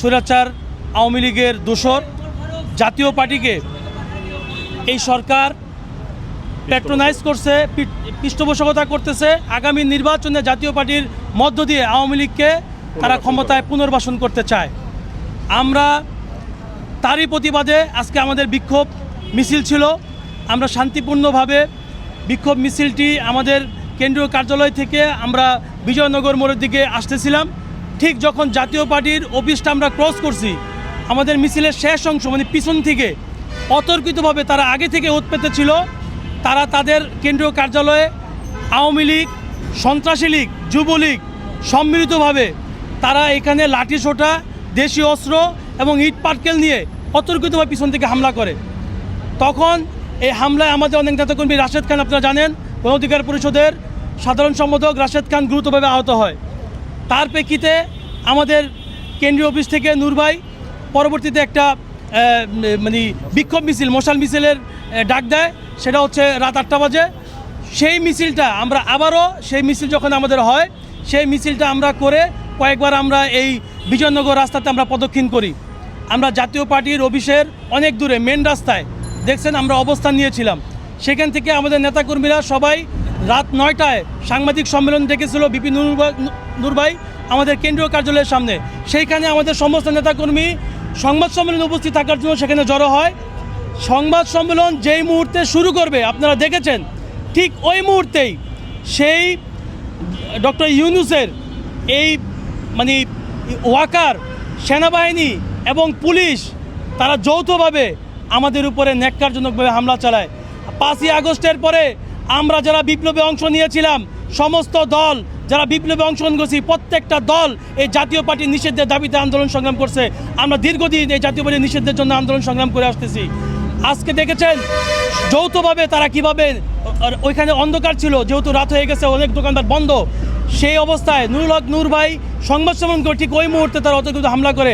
স্বৈরাচার আওয়ামী লীগের দোসর জাতীয় পার্টিকে এই সরকার প্যাট্রোনাইজ করছে পৃষ্ঠপোষকতা করতেছে। আগামী নির্বাচনে জাতীয় পার্টির মধ্য দিয়ে আওয়ামী লীগকে তারা ক্ষমতায় পুনর্বাসন করতে চায়। আমরা তারই প্রতিবাদে আজকে আমাদের বিক্ষোভ মিছিল ছিল। আমরা শান্তিপূর্ণভাবে বিক্ষোভ মিছিলটি আমাদের কেন্দ্রীয় কার্যালয় থেকে আমরা বিজয়নগর মোড়ের দিকে আসতেছিলাম। ঠিক যখন জাতীয় পার্টির অফিসটা আমরা ক্রস করছি, আমাদের মিছিলের শেষ অংশ মানে পিছন থেকে অতর্কিতভাবে তারা আগে থেকে ওত পেতে ছিল, তারা তাদের কেন্দ্রীয় কার্যালয়ে আওয়ামী লীগ, সন্ত্রাসী লীগ, যুবলীগ সম্মিলিতভাবে তারা এখানে লাঠি সোটা দেশীয় অস্ত্র এবং ইট পাটকেল নিয়ে অতর্কিতভাবে পিছন থেকে হামলা করে। তখন এই হামলায় আমাদের অনেক নেতাকর্মী, রাশেদ খান আপনারা জানেন গণ অধিকার পরিষদের সাধারণ সম্পাদক রাশেদ খান গুরুতরভাবে আহত হয়। তার প্রেক্ষিতে আমাদের কেন্দ্রীয় অফিস থেকে নূর ভাই পরবর্তীতে একটা মানে বিক্ষোভ মিছিল, মশাল মিছিলের ডাক দেয়। সেটা হচ্ছে রাত আটটা বাজে। সেই মিছিলটা আমরা আবারও, সেই মিছিল যখন আমাদের হয়, সেই মিছিলটা আমরা করে কয়েকবার আমরা এই বিজয়নগর রাস্তাতে আমরা প্রদক্ষিণ করি। আমরা জাতীয় পার্টির অফিসের অনেক দূরে মেন রাস্তায়, দেখছেন আমরা অবস্থান নিয়েছিলাম। সেখান থেকে আমাদের নেতাকর্মীরা সবাই রাত নয়টায় সাংবাদিক সম্মেলন ডেকেছিল বিপি নূর ভাই। আমাদের কেন্দ্রীয় কার্যালয়ের সামনে। সেইখানে আমাদের সমস্ত নেতাকর্মী সংবাদ সম্মেলনে উপস্থিত থাকার জন্য সেখানে জড়ো হয়। সংবাদ সম্মেলন যেই মুহূর্তে শুরু করবে, আপনারা দেখেছেন, ঠিক ওই মুহূর্তেই সেই ডক্টর ইউনুসের এই মানে ওয়াকার, সেনাবাহিনী এবং পুলিশ, তারা যৌথভাবে আমাদের উপরে ন্যাক্কারজনকভাবে হামলা চালায়। পাঁচই আগস্টের পরে আমরা যারা বিপ্লবে অংশ নিয়েছিলাম, সমস্ত দল যারা বিপ্লবে অংশগ্রহণ করছি, প্রত্যেকটা দল এই জাতীয় পার্টির নিষেধের দাবিতে আন্দোলন সংগ্রাম করছে। আমরা দীর্ঘদিন এই জাতীয় পার্টির নিষেধের জন্য আন্দোলন সংগ্রাম করে আসতেছি। আজকে দেখেছেন, যৌথভাবে তারা কীভাবে ওইখানে অন্ধকার ছিল, যেহেতু রাত হয়ে গেছে, অনেক দোকানদার বন্ধ। সেই অবস্থায় নুরুল হক নূর ভাই সংবাদ সম্মেলন করে ঠিক ওই মুহূর্তে তারা অতর্কিত হামলা করে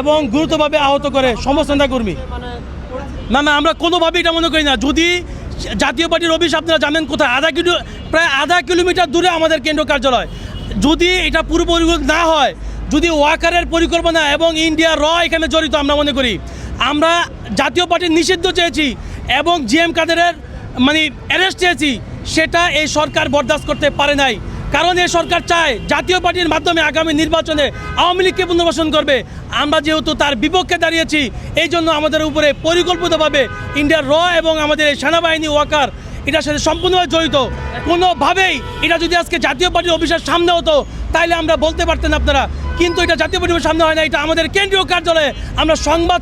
এবং গুরুতরভাবে আহত করে সমস্ত নেতাকর্মী। না না, আমরা কোনোভাবেই এটা মনে করি না। যদি জাতীয় পার্টির অফিস আপনারা জানেন কোথায়? আধা কিলো, প্রায় আধা কিলোমিটার দূরে আমাদের কেন্দ্র কার্যালয়। যদি এটা পুরো পরিবর্তন না হয়, যদি ওয়াকারের পরিকল্পনা এবং ইন্ডিয়া র এখানে জড়িত আমরা মনে করি, আমরা জাতীয় পার্টির নিষিদ্ধ চেয়েছি এবং জিএম কাদেরের মানে অ্যারেস্ট চেয়েছি, সেটা এই সরকার বরদাস্ত করতে পারে নাই। কারণ এই সরকার চায় জাতীয় পার্টির মাধ্যমে আগামী নির্বাচনে আওয়ামী লীগকে পুনর্বাসন করবে। আমরা যেহেতু তার বিপক্ষে দাঁড়িয়েছি, এই জন্য আমাদের উপরে পরিকল্পিতভাবে ইন্ডিয়ার র এবং আমাদের সেনাবাহিনী ওয়াকার এটার সাথে সম্পূর্ণভাবে জড়িত। কোনোভাবেই এটা যদি আজকে জাতীয় পার্টির অফিসের সামনে হতো, তাইলে আমরা বলতে পারতেন আপনারা, কিন্তু এটা জাতীয় পার্টির সামনে হয় না, এটা আমাদের কেন্দ্রীয় কার্যালয়ে আমরা সংবাদ